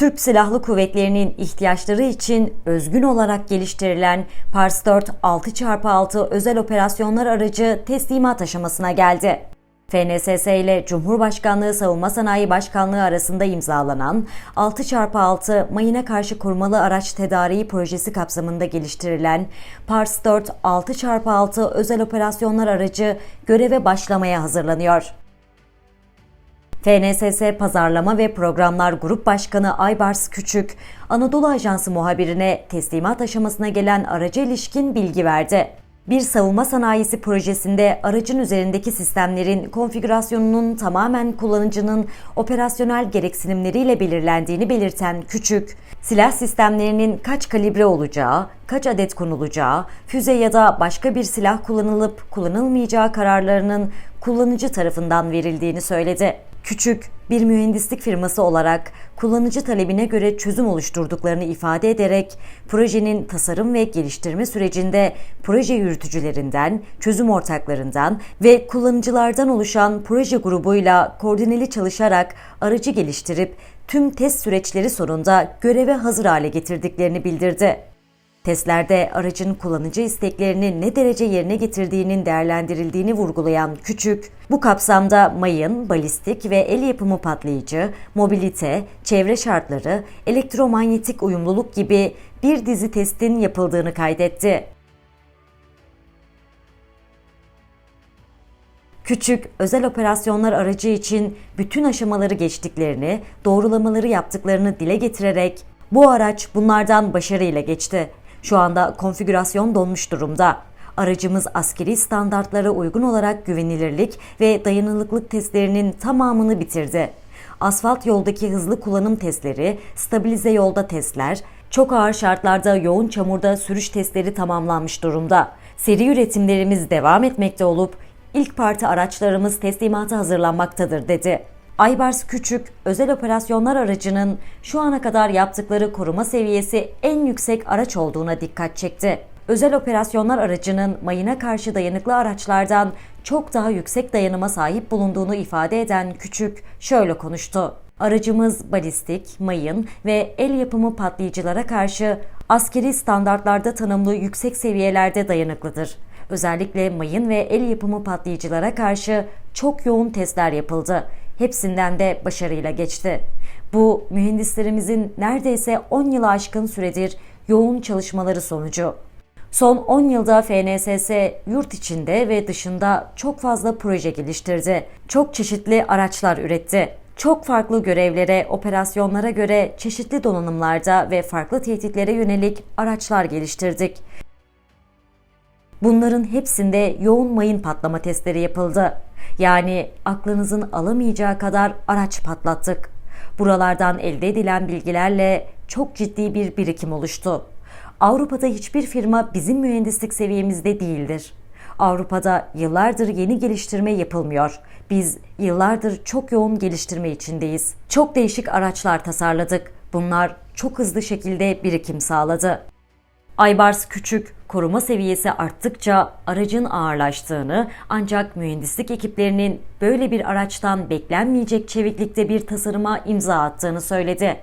Türk Silahlı Kuvvetleri'nin ihtiyaçları için özgün olarak geliştirilen Pars 4 6x6 özel operasyonlar aracı teslimat aşamasına geldi. FNSS ile Cumhurbaşkanlığı Savunma Sanayi Başkanlığı arasında imzalanan 6x6 mayına karşı korumalı araç tedariği projesi kapsamında geliştirilen Pars 4 6x6 özel operasyonlar aracı göreve başlamaya hazırlanıyor. FNSS Pazarlama ve Programlar Grup Başkanı Aybars Küçük, Anadolu Ajansı muhabirine teslimat aşamasına gelen araca ilişkin bilgi verdi. Bir savunma sanayisi projesinde aracın üzerindeki sistemlerin konfigürasyonunun tamamen kullanıcının operasyonel gereksinimleriyle belirlendiğini belirten Küçük, silah sistemlerinin kaç kalibre olacağı, kaç adet konulacağı, füze ya da başka bir silah kullanılıp kullanılmayacağı kararlarının kullanıcı tarafından verildiğini söyledi. Küçük bir mühendislik firması olarak kullanıcı talebine göre çözüm oluşturduklarını ifade ederek projenin tasarım ve geliştirme sürecinde proje yürütücülerinden, çözüm ortaklarından ve kullanıcılardan oluşan proje grubuyla koordineli çalışarak aracı geliştirip tüm test süreçleri sonunda göreve hazır hale getirdiklerini bildirdi. Testlerde aracın kullanıcı isteklerini ne derece yerine getirdiğinin değerlendirildiğini vurgulayan Küçük, bu kapsamda mayın, balistik ve el yapımı patlayıcı, mobilite, çevre şartları, elektromanyetik uyumluluk gibi bir dizi testin yapıldığını kaydetti. Küçük özel operasyonlar aracı için bütün aşamaları geçtiklerini, doğrulamaları yaptıklarını dile getirerek bu araç bunlardan başarıyla geçti. Şu anda konfigürasyon donmuş durumda. Aracımız askeri standartlara uygun olarak güvenilirlik ve dayanıklılık testlerinin tamamını bitirdi. Asfalt yoldaki hızlı kullanım testleri, stabilize yolda testler, çok ağır şartlarda yoğun çamurda sürüş testleri tamamlanmış durumda. Seri üretimlerimiz devam etmekte olup ilk parti araçlarımız teslimata hazırlanmaktadır dedi. Aybars Küçük, özel operasyonlar aracının şu ana kadar yaptıkları koruma seviyesi en yüksek araç olduğuna dikkat çekti. Özel operasyonlar aracının mayına karşı dayanıklı araçlardan çok daha yüksek dayanıma sahip bulunduğunu ifade eden Küçük şöyle konuştu. Aracımız balistik, mayın ve el yapımı patlayıcılara karşı askeri standartlarda tanımlı yüksek seviyelerde dayanıklıdır. Özellikle mayın ve el yapımı patlayıcılara karşı çok yoğun testler yapıldı. Hepsinden de başarıyla geçti. Bu mühendislerimizin neredeyse 10 yılı aşkın süredir yoğun çalışmaları sonucu. Son 10 yılda FNSS yurt içinde ve dışında çok fazla proje geliştirdi. Çok çeşitli araçlar üretti. Çok farklı görevlere, operasyonlara göre çeşitli donanımlarda ve farklı tehditlere yönelik araçlar geliştirdik. Bunların hepsinde yoğun mayın patlama testleri yapıldı. Yani aklınızın alamayacağı kadar araç patlattık. Buralardan elde edilen bilgilerle çok ciddi bir birikim oluştu. Avrupa'da hiçbir firma bizim mühendislik seviyemizde değildir. Avrupa'da yıllardır yeni geliştirme yapılmıyor. Biz yıllardır çok yoğun geliştirme içindeyiz. Çok değişik araçlar tasarladık. Bunlar çok hızlı şekilde birikim sağladı. Aybars küçük, koruma seviyesi arttıkça aracın ağırlaştığını ancak mühendislik ekiplerinin böyle bir araçtan beklenmeyecek çeviklikte bir tasarıma imza attığını söyledi.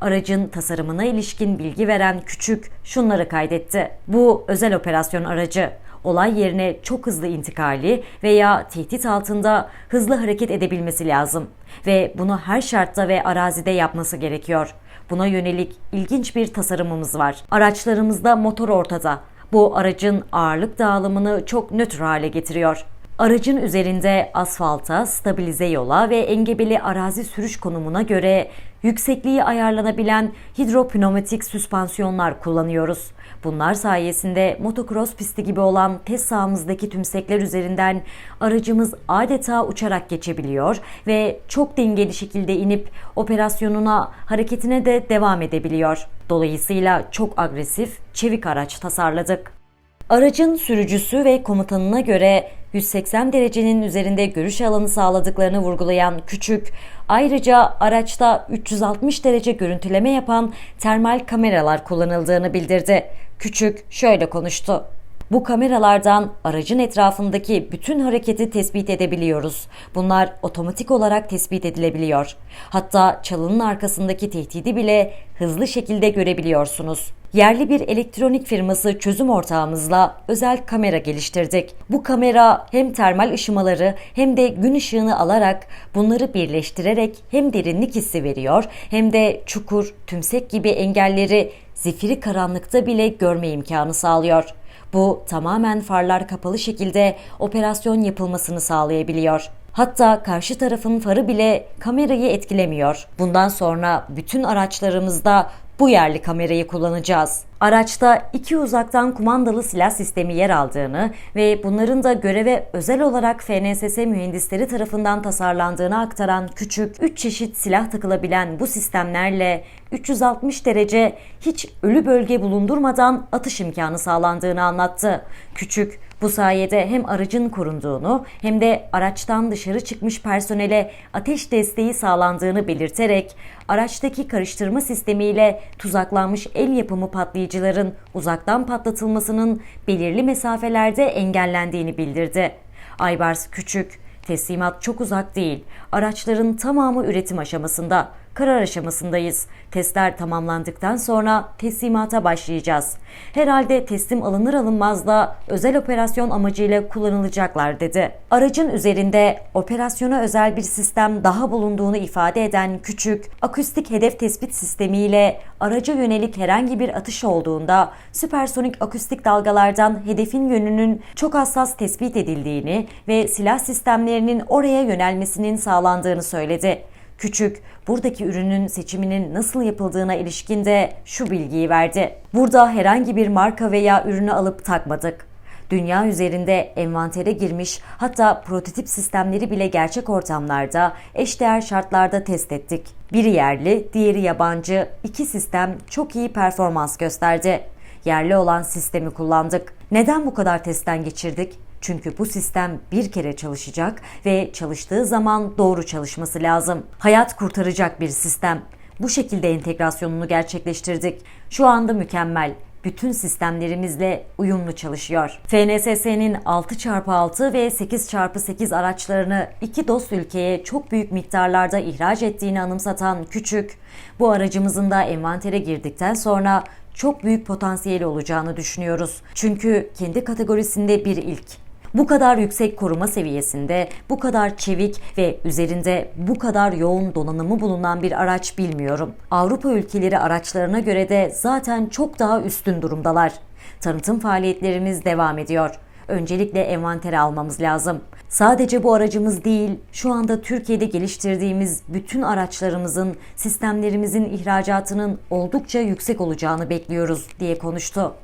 Aracın tasarımına ilişkin bilgi veren Küçük şunları kaydetti. Bu özel operasyon aracı olay yerine çok hızlı intikali veya tehdit altında hızlı hareket edebilmesi lazım ve bunu her şartta ve arazide yapması gerekiyor. Buna yönelik ilginç bir tasarımımız var. Araçlarımızda motor ortada. Bu aracın ağırlık dağılımını çok nötr hale getiriyor. Aracın üzerinde asfalta, stabilize yola ve engebeli arazi sürüş konumuna göre yüksekliği ayarlanabilen hidropneumatik süspansiyonlar kullanıyoruz. Bunlar sayesinde motocross pisti gibi olan test sahamızdaki tümsekler üzerinden aracımız adeta uçarak geçebiliyor ve çok dengeli şekilde inip operasyonuna, hareketine de devam edebiliyor. Dolayısıyla çok agresif, çevik araç tasarladık. Aracın sürücüsü ve komutanına göre 180 derecenin üzerinde görüş alanı sağladıklarını vurgulayan Küçük, ayrıca araçta 360 derece görüntüleme yapan termal kameralar kullanıldığını bildirdi. Küçük şöyle konuştu. Bu kameralardan aracın etrafındaki bütün hareketi tespit edebiliyoruz. Bunlar otomatik olarak tespit edilebiliyor. Hatta çalının arkasındaki tehdidi bile hızlı şekilde görebiliyorsunuz. Yerli bir elektronik firması çözüm ortağımızla özel kamera geliştirdik. Bu kamera hem termal ışımaları hem de gün ışığını alarak bunları birleştirerek hem derinlik hissi veriyor hem de çukur, tümsek gibi engelleri zifiri karanlıkta bile görme imkanı sağlıyor. Bu tamamen farlar kapalı şekilde operasyon yapılmasını sağlayabiliyor. Hatta karşı tarafın farı bile kamerayı etkilemiyor. Bundan sonra bütün araçlarımızda bu yerli kamerayı kullanacağız. Araçta iki uzaktan kumandalı silah sistemi yer aldığını ve bunların da göreve özel olarak FNSS mühendisleri tarafından tasarlandığını aktaran küçük 3 çeşit silah takılabilen bu sistemlerle 360 derece hiç ölü bölge bulundurmadan atış imkanı sağlandığını anlattı. Küçük bu sayede hem aracın korunduğunu hem de araçtan dışarı çıkmış personele ateş desteği sağlandığını belirterek araçtaki karıştırma sistemiyle tuzaklanmış el yapımı patlayıcıların uzaktan patlatılmasının belirli mesafelerde engellendiğini bildirdi. Aybars Küçük, teslimat çok uzak değil. Araçların tamamı üretim aşamasında. Karar aşamasındayız. Testler tamamlandıktan sonra teslimata başlayacağız. Herhalde teslim alınır alınmaz da özel operasyon amacıyla kullanılacaklar dedi. Aracın üzerinde operasyona özel bir sistem daha bulunduğunu ifade eden küçük akustik hedef tespit sistemiyle araca yönelik herhangi bir atış olduğunda süpersonik akustik dalgalardan hedefin yönünün çok hassas tespit edildiğini ve silah sistemlerinin oraya yönelmesinin sağlandığını söyledi. Küçük, buradaki ürünün seçiminin nasıl yapıldığına ilişkin de şu bilgiyi verdi. Burada herhangi bir marka veya ürünü alıp takmadık. Dünya üzerinde envantere girmiş hatta prototip sistemleri bile gerçek ortamlarda eşdeğer şartlarda test ettik. Biri yerli, diğeri yabancı. İki sistem çok iyi performans gösterdi. Yerli olan sistemi kullandık. Neden bu kadar testten geçirdik? Çünkü bu sistem bir kere çalışacak ve çalıştığı zaman doğru çalışması lazım. Hayat kurtaracak bir sistem. Bu şekilde entegrasyonunu gerçekleştirdik. Şu anda mükemmel. Bütün sistemlerimizle uyumlu çalışıyor. FNSS'nin 6x6 ve 8x8 araçlarını iki dost ülkeye çok büyük miktarlarda ihraç ettiğini anımsatan Küçük, bu aracımızın da envantere girdikten sonra çok büyük potansiyeli olacağını düşünüyoruz. Çünkü kendi kategorisinde bir ilk. Bu kadar yüksek koruma seviyesinde, bu kadar çevik ve üzerinde bu kadar yoğun donanımı bulunan bir araç bilmiyorum. Avrupa ülkeleri araçlarına göre de zaten çok daha üstün durumdalar. Tanıtım faaliyetlerimiz devam ediyor. Öncelikle envantere almamız lazım. Sadece bu aracımız değil, şu anda Türkiye'de geliştirdiğimiz bütün araçlarımızın, sistemlerimizin ihracatının oldukça yüksek olacağını bekliyoruz diye konuştu.